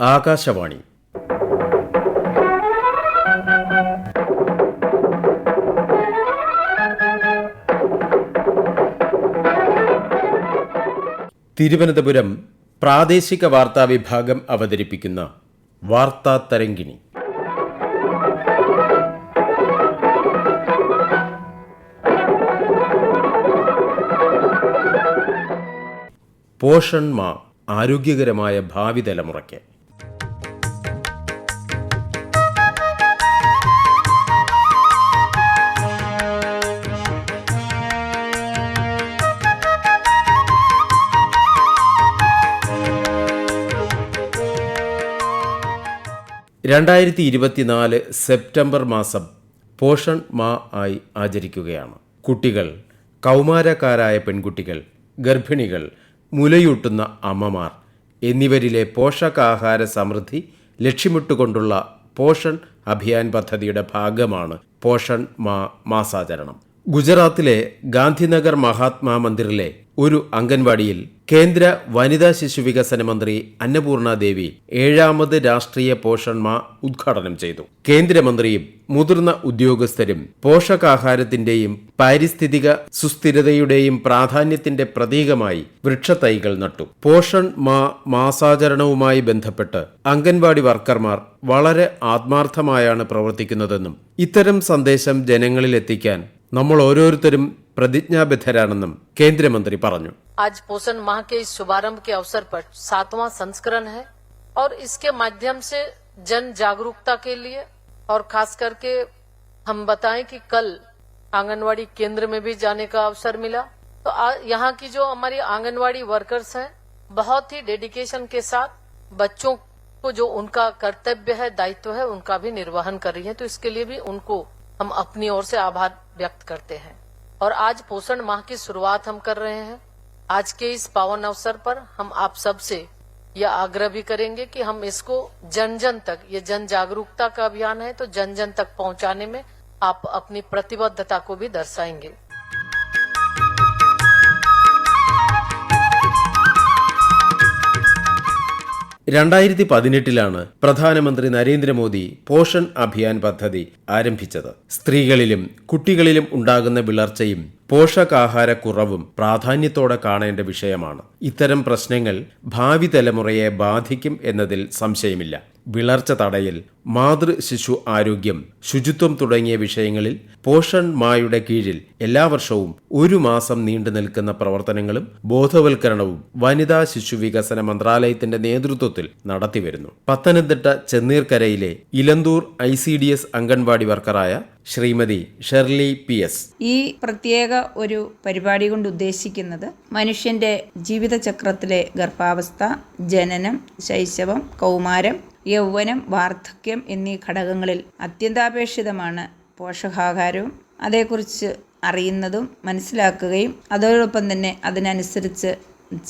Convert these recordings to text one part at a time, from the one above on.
ആകാശവാണി. തിരുവനന്തപുരം പ്രാദേശിക വാർത്താ വിഭാഗം അവതരിപ്പിക്കുന്ന വാർത്താ തരംഗിണി. പോഷൺ മാ ആരോഗ്യകരമായ ഭാവി തലമുറയ്ക്ക്. രണ്ടായിരത്തി ഇരുപത്തിനാല് സെപ്റ്റംബർ മാസം പോഷൺ മാ ആയി ആചരിക്കുകയാണ്. കുട്ടികൾ കൗമാരക്കാരായ പെൺകുട്ടികൾ ഗർഭിണികൾ മുലയൂട്ടുന്ന അമ്മമാർ എന്നിവരിലെ പോഷകാഹാര സമൃദ്ധി ലക്ഷ്യമിട്ടുകൊണ്ടുള്ള പോഷൺ അഭിയാൻ പദ്ധതിയുടെ ഭാഗമാണ് പോഷൺ മാ മാസാചരണം. ഗുജറാത്തിലെ ഗാന്ധിനഗർ മഹാത്മാ മന്ദിറിലെ ഒരു അംഗൻവാടിയിൽ കേന്ദ്ര വനിതാ ശിശു വികസന മന്ത്രി അന്നപൂർണ ദേവി ഏഴാമത് രാഷ്ട്രീയ പോഷൺ മാ ഉദ്ഘാടനം ചെയ്തു. കേന്ദ്രമന്ത്രിയും മുതിർന്ന ഉദ്യോഗസ്ഥരും പോഷകാഹാരത്തിന്റെയും പാരിസ്ഥിതിക സുസ്ഥിരതയുടെയും പ്രാധാന്യത്തിന്റെ പ്രതീകമായി വൃക്ഷത്തൈകൾ നട്ടു. പോഷൺ മാ മാസാചരണവുമായി ബന്ധപ്പെട്ട് അംഗൻവാടി വർക്കർമാർ വളരെ ആത്മാർത്ഥമായാണ് പ്രവർത്തിക്കുന്നതെന്നും ഇത്തരം സന്ദേശം ജനങ്ങളിൽ എത്തിക്കാൻ നമ്മൾ ഓരോരുത്തരും പ്രതിജ്ഞാബദ്ധരാണെന്നും കേന്ദ്രമന്ത്രി പറഞ്ഞു आज पोषण माह के इस शुभारंभ के अवसर पर सातवां संस्करण है और इसके माध्यम से जन जागरूकता के लिए और खास करके हम बताएं कि कल आंगनवाड़ी केंद्र में भी जाने का अवसर मिला तो आ, यहाँ की जो हमारी आंगनवाड़ी वर्कर्स हैं बहुत ही डेडिकेशन के साथ बच्चों को जो उनका कर्तव्य है दायित्व है उनका भी निर्वहन कर रही है तो इसके लिए भी उनको हम अपनी ओर से आभार व्यक्त करते हैं। और आज पोषण माह की शुरुआत हम कर रहे हैं। आज के इस पावन अवसर पर हम आप सबसे यह आग्रह भी करेंगे कि हम इसको जन जन तक, ये जन जागरूकता का अभियान है तो जन जन तक पहुँचाने में आप अपनी प्रतिबद्धता को भी दर्शाएँगे। രണ്ടായിരത്തി പതിനെട്ടിലാണ് പ്രധാനമന്ത്രി നരേന്ദ്രമോദി പോഷൺ അഭിയാൻ പദ്ധതി ആരംഭിച്ചത്. സ്ത്രീകളിലും കുട്ടികളിലും ഉണ്ടാകുന്ന വിളർച്ചയും പോഷകാഹാരക്കുറവും പ്രാധാന്യത്തോടെ കാണേണ്ട വിഷയമാണ്. ഇത്തരം പ്രശ്നങ്ങൾ ഭാവി തലമുറയെ ബാധിക്കും എന്നതിൽ സംശയമില്ല. വിളർച്ച തടയൽ മാതൃ ശിശു ആരോഗ്യം ശുചിത്വം തുടങ്ങിയ വിഷയങ്ങളിൽ പോഷൺ മായുടെ കീഴിൽ എല്ലാ വർഷവും ഒരു മാസം നീണ്ടു നിൽക്കുന്ന പ്രവർത്തനങ്ങളും ബോധവൽക്കരണവും വനിതാ ശിശു വികസന മന്ത്രാലയത്തിന്റെ നേതൃത്വത്തിൽ നടത്തിവരുന്നു. Pathanamthitta ചെന്നീർക്കരയിലെ Elanthoor I C D S anganwadi വർക്കറായ Shrimati Shirley P S. ഈ പ്രത്യേക ഒരു പരിപാടി കൊണ്ട് ഉദ്ദേശിക്കുന്നത് മനുഷ്യന്റെ ജീവിതചക്രത്തിലെ ഗർഭാവസ്ഥ ജനനം ശൈശവം കൗമാരം യൗവനം വാർദ്ധക്യം എന്നീ ഘടകങ്ങളിൽ അത്യന്താപേക്ഷിതമാണ് പോഷകാഹാരവും. അതേക്കുറിച്ച് അറിയുന്നതും മനസ്സിലാക്കുകയും അതോടൊപ്പം തന്നെ അതിനനുസരിച്ച്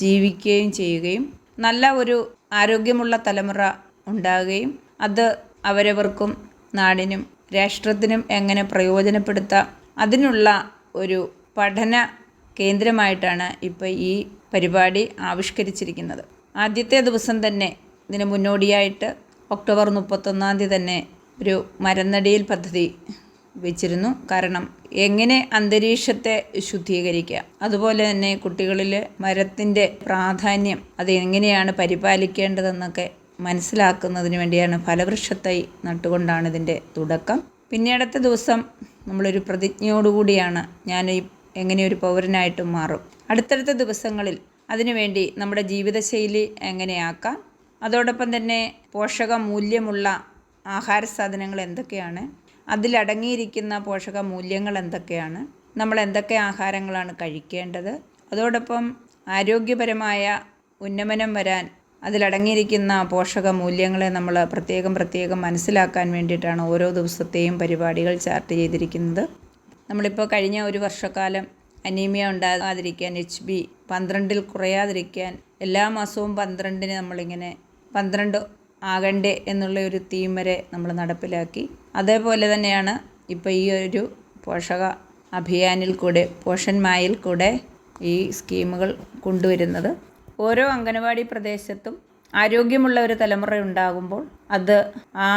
ജീവിക്കുകയും ചെയ്യുകയും നല്ല ഒരു ആരോഗ്യമുള്ള തലമുറ ഉണ്ടാകുകയും അത് അവരവർക്കും നാടിനും രാഷ്ട്രത്തിനും എങ്ങനെ പ്രയോജനപ്പെടുത്താം അതിനുള്ള ഒരു പഠന കേന്ദ്രമായിട്ടാണ് ഇപ്പോൾ ഈ പരിപാടി ആവിഷ്കരിച്ചിരിക്കുന്നത്. ആദ്യത്തെ ദിവസം തന്നെ ഇതിന് മുന്നോടിയായിട്ട് ഒക്ടോബർ മുപ്പത്തൊന്നാം തീയതി തന്നെ ഒരു മരന്നടിയിൽ പദ്ധതി വെച്ചിരുന്നു. കാരണം എങ്ങനെ അന്തരീക്ഷത്തെ ശുദ്ധീകരിക്കാം അതുപോലെ തന്നെ കുട്ടികളിൽ മരത്തിന്റെ പ്രാധാന്യം അത് എങ്ങനെയാണ് പരിപാലിക്കേണ്ടതെന്നൊക്കെ മനസ്സിലാക്കുന്നതിന് വേണ്ടിയാണ് ഫലവൃക്ഷത്തൈ നട്ടുകൊണ്ടാണ് ഇതിന്റെ തുടക്കം. പിന്നീടത്തെ ദിവസം നമ്മളൊരു പ്രതിജ്ഞയോടുകൂടിയാണ് ഞാൻ ഈ എങ്ങനെ ഒരു പൗരനായിട്ട് മാറും. അടുത്തടുത്ത ദിവസങ്ങളിൽ അതിനുവേണ്ടി നമ്മുടെ ജീവിതശൈലി എങ്ങനെയാക്കാം അതോടൊപ്പം തന്നെ പോഷക മൂല്യമുള്ള ആഹാര സാധനങ്ങൾ എന്തൊക്കെയാണ്? അതിലടങ്ങിയിരിക്കുന്ന പോഷക മൂല്യങ്ങൾ എന്തൊക്കെയാണ്? നമ്മൾ എന്തൊക്കെ ആഹാരങ്ങളാണ് കഴിക്കേണ്ടത്? അതോടൊപ്പം ആരോഗ്യപരമായ ഉന്നമനം വരാൻ അതിലടങ്ങിയിരിക്കുന്ന പോഷക മൂല്യങ്ങളെ നമ്മൾ പ്രത്യേകം പ്രത്യേകം മനസ്സിലാക്കാൻ വേണ്ടിയിട്ടാണ് ഓരോ ദിവസത്തെയും പരിപാടികൾ ചാർട്ട് ചെയ്തിരിക്കുന്നത്. നമ്മളിപ്പോൾ കഴിഞ്ഞ ഒരു വർഷക്കാലം അനീമിയ ഉണ്ടാകാതിരിക്കാൻ എച്ച് ബി പന്ത്രണ്ടിൽ കുറയാതിരിക്കാൻ എല്ലാ മാസവും പന്ത്രണ്ടിന് നമ്മളിങ്ങനെ പന്ത്രണ്ട് ആകണ്ടേ എന്നുള്ള ഒരു തീം വരെ നമ്മൾ നടപ്പിലാക്കി. അതേപോലെ തന്നെയാണ് ഇപ്പോൾ ഈ ഒരു പോഷക അഭിയാനിൽ കൂടെ പോഷൻ മായിൽ കൂടെ ഈ സ്കീമുകൾ കൊണ്ടുവരുന്നത്. ഓരോ അംഗനവാടി പ്രദേശത്തും ആരോഗ്യമുള്ള ഒരു തലമുറ ഉണ്ടാകുമ്പോൾ അത് ആ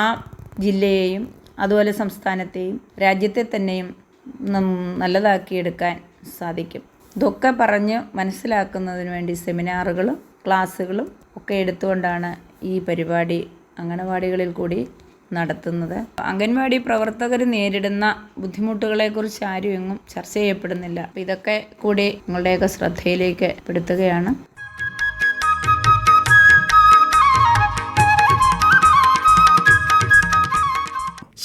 ജില്ലയെയും അതുപോലെ സംസ്ഥാനത്തെയും രാജ്യത്തെ തന്നെയും നല്ലതാക്കിയെടുക്കാൻ സാധിക്കും. ഇതൊക്കെ പറഞ്ഞ് മനസ്സിലാക്കുന്നതിന് വേണ്ടി സെമിനാറുകളും ക്ലാസ്സുകളും ഒക്കെ എടുത്തുകൊണ്ടാണ് ഈ പരിപാടി അംഗനവാടികളിൽ കൂടി നടത്തുന്നത്. അംഗൻവാടി പ്രവർത്തകർ നേരിടുന്ന ബുദ്ധിമുട്ടുകളെക്കുറിച്ച് ആരും എങ്ങും ചർച്ച ചെയ്യപ്പെടുന്നില്ല. ഇതൊക്കെ കൂടി നിങ്ങളുടെയൊക്കെ ശ്രദ്ധയിലേക്ക് പെടുത്തുകയാണ്.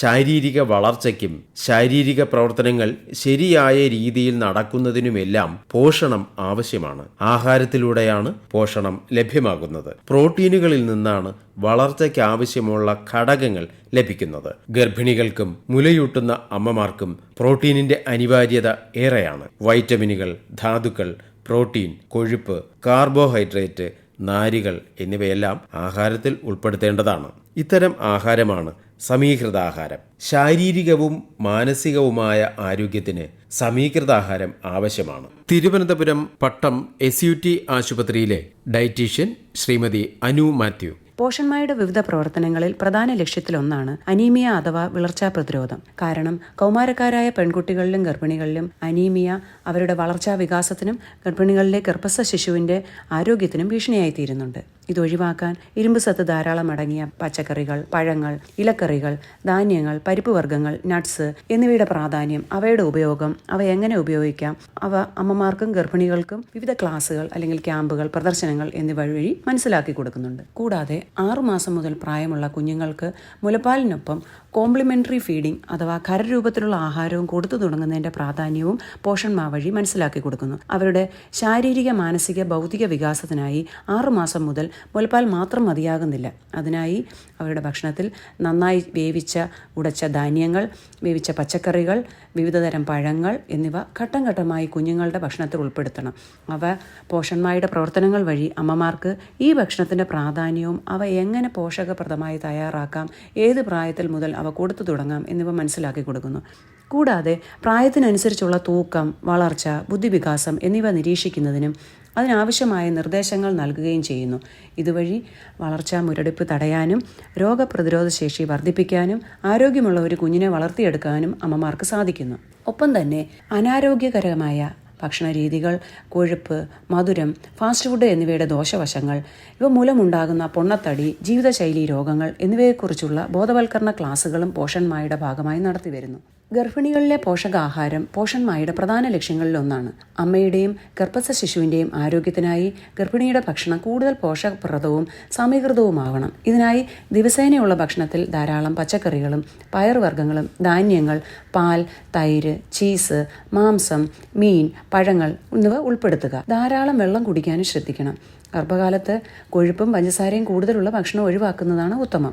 ശാരീരിക വളർച്ചയ്ക്കും ശാരീരിക പ്രവർത്തനങ്ങൾ ശരിയായ രീതിയിൽ നടക്കുന്നതിനുമെല്ലാം പോഷണം ആവശ്യമാണ്. ആഹാരത്തിലൂടെയാണ് പോഷണം ലഭ്യമാകുന്നത്. പ്രോട്ടീനുകളിൽ നിന്നാണ് വളർച്ചയ്ക്ക് ആവശ്യമുള്ള ഘടകങ്ങൾ ലഭിക്കുന്നത്. ഗർഭിണികൾക്കും മുലയൂട്ടുന്ന അമ്മമാർക്കും പ്രോട്ടീനിന്റെ അനിവാര്യത ഏറെയാണ്. വൈറ്റമിനുകൾ ധാതുക്കൾ പ്രോട്ടീൻ കൊഴുപ്പ് കാർബോഹൈഡ്രേറ്റ് നാരുകൾ എന്നിവയെല്ലാം ആഹാരത്തിൽ ഉൾപ്പെടുത്തേണ്ടതാണ്. ഇത്തരം ആഹാരമാണ് സമീകൃതാഹാരം. ശാരീരികവും മാനസികവുമായ ആരോഗ്യത്തിന് സമീകൃതാഹാരം ആവശ്യമാണ്. Thiruvananthapuram Pattom S U T ആശുപത്രിയിലെ ഡയറ്റീഷ്യൻ ശ്രീമതി അനു മാത്യു. പോഷന്മാരുടെ വിവിധ പ്രവർത്തനങ്ങളിൽ പ്രധാന ലക്ഷ്യത്തിലൊന്നാണ് അനീമിയ അഥവാ വിളർച്ചാ പ്രതിരോധം കാരണം കൗമാരക്കാരായ പെൺകുട്ടികളിലും ഗർഭിണികളിലും അനീമിയ അവരുടെ വളർച്ചാ വികാസത്തിനും ഗർഭിണികളിലെ ഗർഭസ്ഥ ശിശുവിന്റെ ആരോഗ്യത്തിനും ഭീഷണിയായി തീരുന്നുണ്ട് ഇത് ഒഴിവാക്കാൻ ഇരുമ്പ് സത്ത് ധാരാളം അടങ്ങിയ പച്ചക്കറികൾ പഴങ്ങൾ ഇലക്കറികൾ ധാന്യങ്ങൾ പരിപ്പ് വർഗങ്ങൾ നട്ട്സ് എന്നിവയുടെ പ്രാധാന്യം അവയുടെ ഉപയോഗം അവ എങ്ങനെ ഉപയോഗിക്കാം അവ അമ്മമാർക്കും ഗർഭിണികൾക്കും വിവിധ ക്ലാസുകൾ അല്ലെങ്കിൽ ക്യാമ്പുകൾ പ്രദർശനങ്ങൾ എന്നിവ വഴി മനസ്സിലാക്കി കൊടുക്കുന്നുണ്ട്. കൂടാതെ ആറുമാസം മുതൽ പ്രായമുള്ള കുഞ്ഞുങ്ങൾക്ക് മുലപ്പാലിനൊപ്പം കോംപ്ലിമെന്ററി ഫീഡിംഗ് അഥവാ ഖരരൂപത്തിലുള്ള ആഹാരവും കൊടുത്തു തുടങ്ങുന്നതിന്റെ പ്രാധാന്യവും പോഷൺമാ വഴി മനസ്സിലാക്കി കൊടുക്കുന്നു. അവരുടെ ശാരീരിക മാനസിക ഭൗതിക വികാസത്തിനായി ആറുമാസം മുതൽ മുലപ്പാൽ മാത്രം മതിയാകുന്നില്ല. അതിനായി അവരുടെ ഭക്ഷണത്തിൽ നന്നായി വേവിച്ച ഉടച്ച ധാന്യങ്ങൾ വേവിച്ച പച്ചക്കറികൾ വിവിധതരം പഴങ്ങൾ എന്നിവ ഘട്ടം ഘട്ടമായി കുഞ്ഞുങ്ങളുടെ ഭക്ഷണത്തിൽ ഉൾപ്പെടുത്തണം. അവ പോഷന്മാരുടെ പ്രവർത്തനങ്ങൾ വഴി അമ്മമാർക്ക് ഈ ഭക്ഷണത്തിന്റെ പ്രാധാന്യവും അവ എങ്ങനെ പോഷകപ്രദമായി തയ്യാറാക്കാം ഏത് പ്രായത്തിൽ മുതൽ അവ കൊടുത്തു തുടങ്ങാം എന്നിവ മനസ്സിലാക്കി കൊടുക്കുന്നു. കൂടാതെ പ്രായത്തിനനുസരിച്ചുള്ള തൂക്കം വളർച്ച ബുദ്ധിവികാസം എന്നിവ നിരീക്ഷിക്കുന്നതിനും അതിനാവശ്യമായ നിർദ്ദേശങ്ങൾ നൽകുകയും ചെയ്യുന്നു. ഇതുവഴി വളർച്ചാ മുരടിപ്പ് തടയാനും രോഗപ്രതിരോധ ശേഷി വർദ്ധിപ്പിക്കാനും ആരോഗ്യമുള്ള ഒരു കുഞ്ഞിനെ വളർത്തിയെടുക്കാനും അമ്മമാർക്ക് സാധിക്കുന്നു. ഒപ്പം തന്നെ അനാരോഗ്യകരമായ ഭക്ഷണ രീതികൾ കൊഴുപ്പ് മധുരം ഫാസ്റ്റ് ഫുഡ് എന്നിവയുടെ ദോഷവശങ്ങൾ ഇവ മൂലമുണ്ടാകുന്ന പൊണ്ണത്തടി ജീവിതശൈലി രോഗങ്ങൾ എന്നിവയെക്കുറിച്ചുള്ള ബോധവൽക്കരണ ക്ലാസുകളും പോഷന്മാരുടെ ഭാഗമായി നടത്തിവരുന്നു. ഗർഭിണികളിലെ പോഷകാഹാരം പോഷന്മാരുടെ പ്രധാന ലക്ഷ്യങ്ങളിലൊന്നാണ് അമ്മയുടെയും ഗർഭസ്ഥ ശിശുവിന്റെയും ആരോഗ്യത്തിനായി ഗർഭിണിയുടെ ഭക്ഷണം കൂടുതൽ പോഷകപ്രദവും സമീകൃതവുമാകണം ഇതിനായി ദിവസേനയുള്ള ഭക്ഷണത്തിൽ ധാരാളം പച്ചക്കറികളും പയർവർഗങ്ങളും ധാന്യങ്ങൾ പാൽ തൈര് ചീസ് മാംസം മീൻ പഴങ്ങൾ എന്നിവ ഉൾപ്പെടുത്തുക. ധാരാളം വെള്ളം കുടിക്കാനും ശ്രദ്ധിക്കണം. ഗർഭകാലത്ത് കൊഴുപ്പും പഞ്ചസാരയും കൂടുതലുള്ള ഭക്ഷണം ഒഴിവാക്കുന്നതാണ് ഉത്തമം.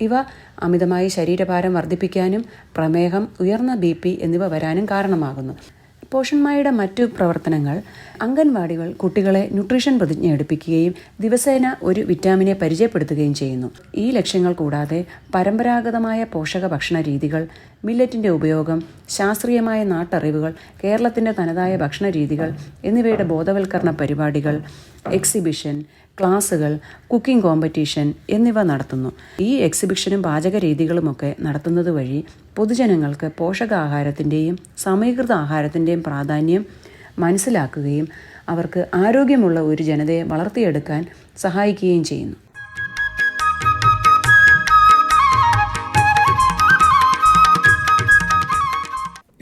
ഇവ അമിതമായി ശരീരഭാരം വർദ്ധിപ്പിക്കാനും പ്രമേഹം ഉയർന്ന ബി പി എന്നിവ വരാനും കാരണമാകുന്നു. പോഷന്മാരുടെ മറ്റു പ്രവർത്തനങ്ങൾ അംഗൻവാടികൾ കുട്ടികളെ ന്യൂട്രീഷൻ പ്രതിജ്ഞ എടുപ്പിക്കുകയും ദിവസേന ഒരു വിറ്റാമിനെ പരിചയപ്പെടുത്തുകയും ചെയ്യുന്നു. ഈ ലക്ഷ്യങ്ങൾ കൂടാതെ പരമ്പരാഗതമായ പോഷക ഭക്ഷണ രീതികൾ മില്ലറ്റിന്റെ ഉപയോഗം ശാസ്ത്രീയമായ നാട്ടറിവുകൾ കേരളത്തിന്റെ തനതായ ഭക്ഷണ രീതികൾ എന്നിവയുടെ ബോധവൽക്കരണ പരിപാടികൾ എക്സിബിഷൻ ക്ലാസുകൾ കുക്കിംഗ് കോമ്പറ്റീഷൻ എന്നിവ നടത്തുന്നു. ഈ എക്സിബിഷനും പാചക രീതികളുമൊക്കെ നടത്തുന്നത് വഴി പൊതുജനങ്ങൾക്ക് പോഷകാഹാരത്തിന്റെയും സമീകൃത ആഹാരത്തിന്റെയും പ്രാധാന്യം മനസ്സിലാക്കുകയും അവർക്ക് ആരോഗ്യമുള്ള ഒരു ജനതയെ വളർത്തിയെടുക്കാൻ സഹായിക്കുകയും ചെയ്യുന്നു.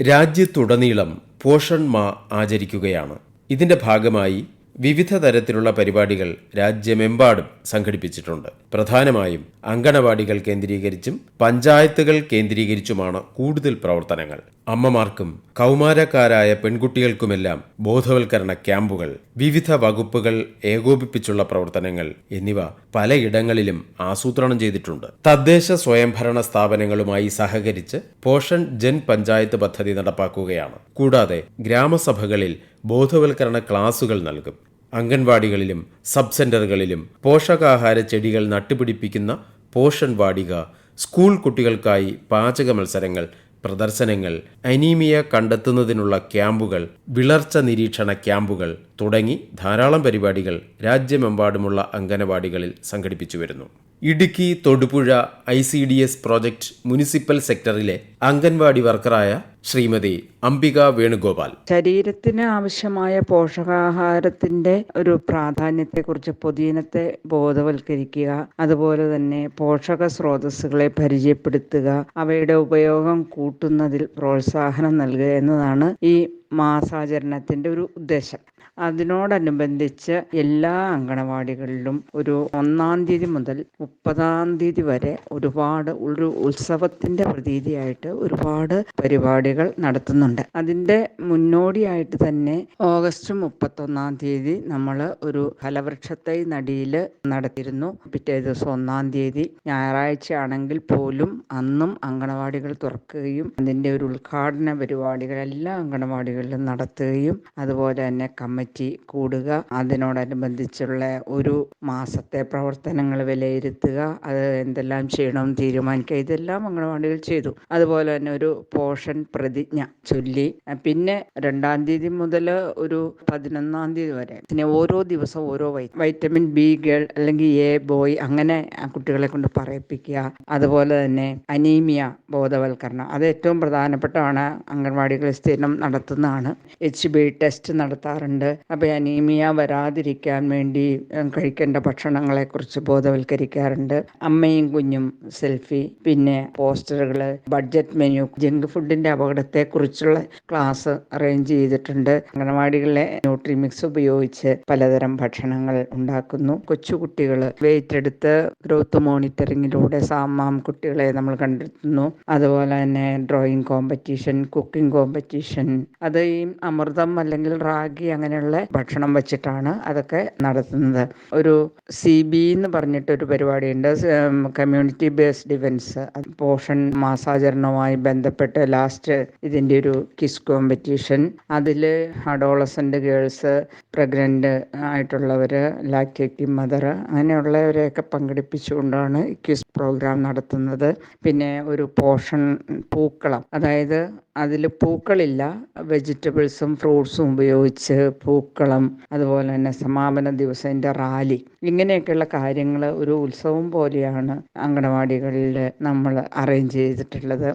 രാജ്യത്തുടനീളം പോഷൺ മാ ആചരിക്കുകയാണ്. ഇതിന്റെ ഭാഗമായി വിവിധ തരത്തിലുള്ള പരിപാടികൾ രാജ്യമെമ്പാടും സംഘടിപ്പിച്ചിട്ടുണ്ട്. പ്രധാനമായും അങ്കണവാടികൾ കേന്ദ്രീകരിച്ചും പഞ്ചായത്തുകൾ കേന്ദ്രീകരിച്ചുമാണ് കൂടുതൽ പ്രവർത്തനങ്ങൾ. അമ്മമാർക്കും കൗമാരക്കാരായ പെൺകുട്ടികൾക്കുമെല്ലാം ബോധവൽക്കരണ ക്യാമ്പുകൾ വിവിധ വകുപ്പുകൾ ഏകോപിപ്പിച്ചുള്ള പ്രവർത്തനങ്ങൾ എന്നിവ പലയിടങ്ങളിലും ആസൂത്രണം ചെയ്തിട്ടുണ്ട്. തദ്ദേശ സ്വയംഭരണ സ്ഥാപനങ്ങളുമായി സഹകരിച്ച് പോഷൺ ജൻ പഞ്ചായത്ത് പദ്ധതി നടപ്പാക്കുകയാണ്. കൂടാതെ ഗ്രാമസഭകളിൽ ബോധവൽക്കരണ ക്ലാസുകൾ നൽകും. അംഗൻവാടികളിലും സബ് സെന്ററുകളിലും പോഷകാഹാര ചെടികൾ നട്ടുപിടിപ്പിക്കുന്ന പോഷൺ വാടിക സ്കൂൾ കുട്ടികൾക്കായി പാചക മത്സരങ്ങൾ പ്രദർശനങ്ങൾ അനീമിയ കണ്ടെത്തുന്നതിനുള്ള ക്യാമ്പുകൾ വിളർച്ച നിരീക്ഷണ ക്യാമ്പുകൾ തുടങ്ങി ധാരാളം പരിപാടികൾ രാജ്യമെമ്പാടുമുള്ള അംഗനവാടികളിൽ സംഘടിപ്പിച്ചു വരുന്നു. Idukki Thodupuzha I C D S project municipal സെക്ടറിലെ anganwadi വർക്കറായ ശ്രീമതി അംബിക വേണുഗോപാൽ. ശരീരത്തിന് ആവശ്യമായ പോഷകാഹാരത്തിന്റെ ഒരു പ്രാധാന്യത്തെക്കുറിച്ച് പൊതുജനത്തെ ബോധവൽക്കരിക്കുക അതുപോലെ തന്നെ പോഷക സ്രോതസ്സുകളെ പരിചയപ്പെടുത്തുക അവയുടെ ഉപയോഗം കൂട്ടുന്നതിൽ പ്രോത്സാഹനം നൽകുക എന്നതാണ് ഈ മാസാചരണത്തിന്റെ ഒരു ഉദ്ദേശം. അതിനോടനുബന്ധിച്ച് എല്ലാ അങ്കണവാടികളിലും ഒരു ഒന്നാം തീയതി മുതൽ മുപ്പതാം തീയതി വരെ ഒരുപാട് ഒരു ഉത്സവത്തിന്റെ പ്രതീതിയായിട്ട് ഒരുപാട് പരിപാടികൾ നടത്തുന്നുണ്ട്. അതിന്റെ മുന്നോടിയായിട്ട് തന്നെ ഓഗസ്റ്റ് മുപ്പത്തൊന്നാം തീയതി നമ്മൾ ഒരു ഫലവൃക്ഷത്തൈ നടിയിൽ നടത്തിയിരുന്നു. പിറ്റേ ദിവസം ഒന്നാം തീയതി ഞായറാഴ്ച ആണെങ്കിൽ പോലും അന്നും അങ്കണവാടികൾ തുറക്കുകയും അതിന്റെ ഒരു ഉദ്ഘാടന പരിപാടികൾ എല്ലാ അങ്കണവാടികളിലും നടത്തുകയും അതുപോലെ തന്നെ കമ്മിറ്റി കൂടുക അതിനോടനുബന്ധിച്ചുള്ള ഒരു മാസത്തെ പ്രവർത്തനങ്ങൾ വിലയിരുത്തുക അത് എന്തെല്ലാം ചെയ്യണമെന്ന് തീരുമാനിക്കുക ഇതെല്ലാം അംഗനവാടികൾ ചെയ്തു. അതുപോലെ തന്നെ ഒരു പോഷൻ പ്രതിജ്ഞ ചൊല്ലി. പിന്നെ രണ്ടാം തീയതി മുതൽ ഒരു പതിനൊന്നാം തീയതി വരെ പിന്നെ ഓരോ ദിവസവും ഓരോ വൈറ്റമിൻ ബി ഗേൾ അല്ലെങ്കിൽ എ ബോയ് അങ്ങനെ കുട്ടികളെ കൊണ്ട് പറയിപ്പിക്കുക. അതുപോലെ തന്നെ അനീമിയ ബോധവൽക്കരണം. അത് ഏറ്റവും പ്രധാനപ്പെട്ടതാണ്. അംഗൻവാടികൾ സ്ഥിരം നടത്തുന്നതാണ്. എച്ച് ബി ടെസ്റ്റ് നടത്താറുണ്ട്. അപ്പോൾ അനീമിയ വരാതിരിക്കാൻ വേണ്ടി കഴിക്കേണ്ട ഭക്ഷണങ്ങളെക്കുറിച്ച് ബോധവൽക്കരിക്കാറുണ്ട്. അമ്മയും കുഞ്ഞും സെൽഫി പിന്നെ പോസ്റ്ററുകൾ ബഡ്ജറ്റ് മെനു ജങ്ക് ഫുഡിന്റെ അപകടത്തെക്കുറിച്ചുള്ള ക്ലാസ് അറേഞ്ച് ചെയ്തിട്ടുണ്ട്. അംഗനവാടികളിലെ ന്യൂട്രിമിക്സ് ഉപയോഗിച്ച് പലതരം ഭക്ഷണങ്ങൾ ഉണ്ടാക്കുന്നു. കൊച്ചുകുട്ടികൾ വെയിറ്റ് എടുത്ത് ഗ്രോത്ത് മോണിറ്ററിങ്ങിലൂടെ സാമാം കുട്ടികളെ നമ്മൾ കണ്ടെത്തുന്നു. അതുപോലെ തന്നെ ഡ്രോയിങ് കോമ്പറ്റീഷൻ കുക്കിംഗ് കോമ്പറ്റീഷൻ. അത് ഈ അമൃതം അല്ലെങ്കിൽ റാഗി അങ്ങനെയുള്ള ഭക്ഷണം വെച്ചിട്ടാണ് അതൊക്കെ നടത്തുന്നത്. ഒരു സി ബി എന്ന് പറഞ്ഞിട്ടൊരു പരിപാടിയുണ്ട്. കമ്മ്യൂണിറ്റി ബേസ്ഡ് ഇവന്റ്സ് പോഷൻ മാസാചരണവുമായി ബന്ധപ്പെട്ട് ലാസ്റ്റ് ഇതിന്റെ ഒരു കിസ് കോമ്പറ്റീഷൻ അതിൽ അഡോളസന്റ് ഗേൾസ് പ്രഗ്നന്റ് ആയിട്ടുള്ളവർ ലാക്കി മദർ അങ്ങനെയുള്ളവരെയൊക്കെ പങ്കെടുപ്പിച്ചുകൊണ്ടാണ് കിസ് പ്രോഗ്രാം നടത്തുന്നത്. പിന്നെ ഒരു പോഷൻ പൂക്കളം. അതായത് അതിൽ പൂക്കളില്ല. വെജിറ്റബിൾസും ഫ്രൂട്ട്സും ഉപയോഗിച്ച് പൂക്കളം അതുപോലെ തന്നെ സമാപന ദിവസത്തിന്റെ റാലി ഇങ്ങനെയൊക്കെയുള്ള കാര്യങ്ങൾ ഒരു ഉത്സവം പോലെയാണ് അങ്കണവാടികളിൽ നമ്മൾ അറേഞ്ച് ചെയ്തിട്ടുള്ളത്.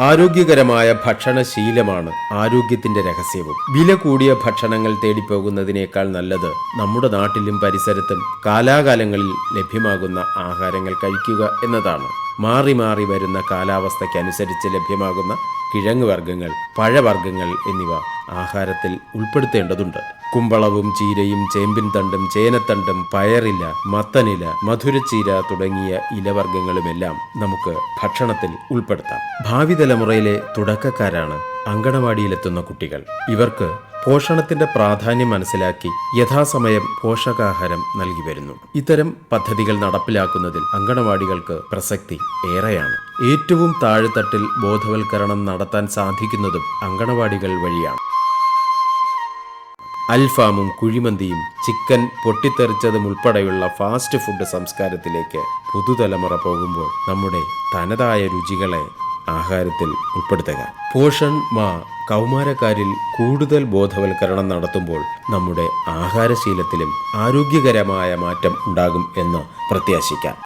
ആരോഗ്യകരമായ ഭക്ഷണശീലമാണ് ആരോഗ്യത്തിന്റെ രഹസ്യവും. വില കൂടിയ ഭക്ഷണങ്ങൾ തേടിപ്പോകുന്നതിനേക്കാൾ നല്ലത് നമ്മുടെ നാട്ടിലും പരിസരത്തും കാലാകാലങ്ങളിൽ ലഭ്യമാകുന്ന ആഹാരങ്ങൾ കഴിക്കുക എന്നതാണ്. മാറി മാറി വരുന്ന കാലാവസ്ഥയ്ക്കനുസരിച്ച് ലഭ്യമാകുന്ന കിഴങ്ങ് വർഗങ്ങൾ പഴവർഗങ്ങൾ എന്നിവ ആഹാരത്തിൽ ഉൾപ്പെടുത്തേണ്ടതുണ്ട്. കുമ്പളവും ചീരയും ചേമ്പിൻ തണ്ടും ചേനത്തണ്ടും പയറില മത്തനില മധുരച്ചീര തുടങ്ങിയ ഇലവർഗങ്ങളുമെല്ലാം നമുക്ക് ഭക്ഷണത്തിൽ ഉൾപ്പെടുത്താം. ഭാവി തലമുറയിലെ തുടക്കക്കാരാണ് അങ്കണവാടിയിലെത്തുന്ന കുട്ടികൾ. ഇവർക്ക് പോഷണത്തിന്റെ പ്രാധാന്യം മനസ്സിലാക്കി യഥാസമയം പോഷകാഹാരം നൽകി വരുന്നു. ഇത്തരം പദ്ധതികൾ നടപ്പിലാക്കുന്നതിൽ അങ്കണവാടികൾക്ക് പ്രസക്തി ഏറെയാണ്. ഏറ്റവും താഴെത്തട്ടിൽ ബോധവൽക്കരണം നടത്താൻ സാധിക്കുന്നതും അങ്കണവാടികൾ വഴിയാണ്. അൽഫാമും കുഴിമന്തിയും ചിക്കൻ പൊട്ടിത്തെറിച്ചതും ഉൾപ്പെടെയുള്ള ഫാസ്റ്റ് ഫുഡ് സംസ്കാരത്തിലേക്ക് പുതുതലമുറ പോകുമ്പോൾ നമ്മുടെ തനതായ രുചികളെ ആഹാരത്തിൽ ഉൾപ്പെടുത്തുക. പോഷൺ മാ കൗമാരക്കാരിൽ കൂടുതൽ ബോധവൽക്കരണം നടത്തുമ്പോൾ നമ്മുടെ ആഹാരശീലത്തിലും ആരോഗ്യകരമായ മാറ്റം ഉണ്ടാകും എന്ന് പ്രത്യാശിക്കാം.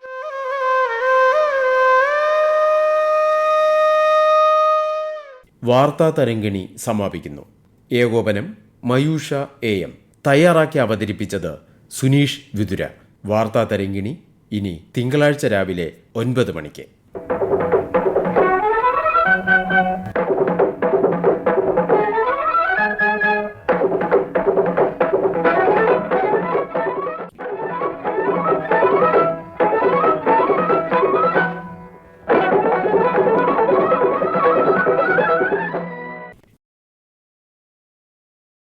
വാർത്താ തരംഗിണി സമാപിക്കുന്നു. ഏകോപനം മയൂഷ എ എം. തയ്യാറാക്കി അവതരിപ്പിച്ചത് സുനീഷ് വിതുര. വാർത്താ തരംഗിണി ഇനി തിങ്കളാഴ്ച രാവിലെ ഒൻപത് മണിക്ക്.